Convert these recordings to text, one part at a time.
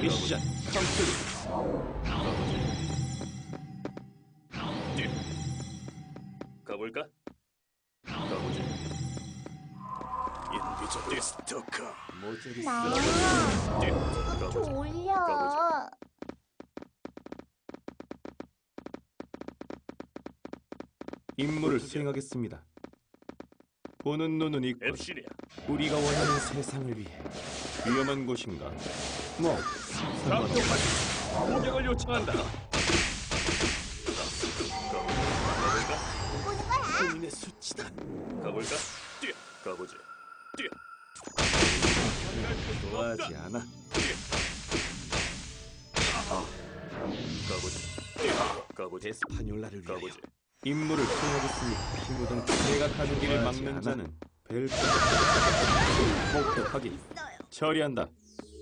미션 컴플릿. 가볼까? 가보지. 인비저 디스토커. 모조리 나. 가보자. 임무를 수행하겠습니다. 보는 눈은 있고. 우리가 원하는 세상을 위해 위험한 곳인가? 뭐 상관없어. 공격을 요청한다. 가볼까? 보는 거야. 본인의 수치다. 가볼까? 뛰어. 가보지. 뛰어. 좋아하지 않아. 가보지. 뛰어. 가보지. 에스파뇰라를 위하여 가보지. 임무를 수행하겠습니다. 피묻은 내가 가는 길을 막는 자는 벨 목표 확인. 처리한다.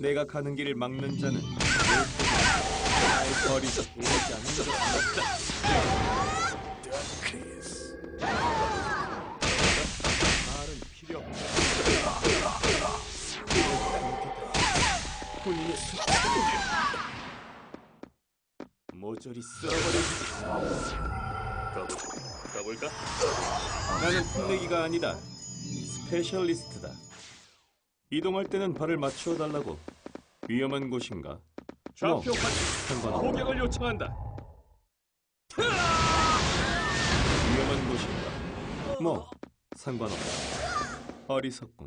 내가 가는 길을 막는 자는 버리지 보이지 않는 것 크리스. 말은 필요 없다. 본인의 수치 모조리. 가보지. 가볼까? 나는 풋내기가 아니다. 스페셜리스트다. 이동할 때는 발을 맞추어 달라고. 위험한 곳인가? 뭐, 좌표까지 상관없다. 공격을 요청한다. 위험한 곳인가? 뭐 상관없다. 어리석군.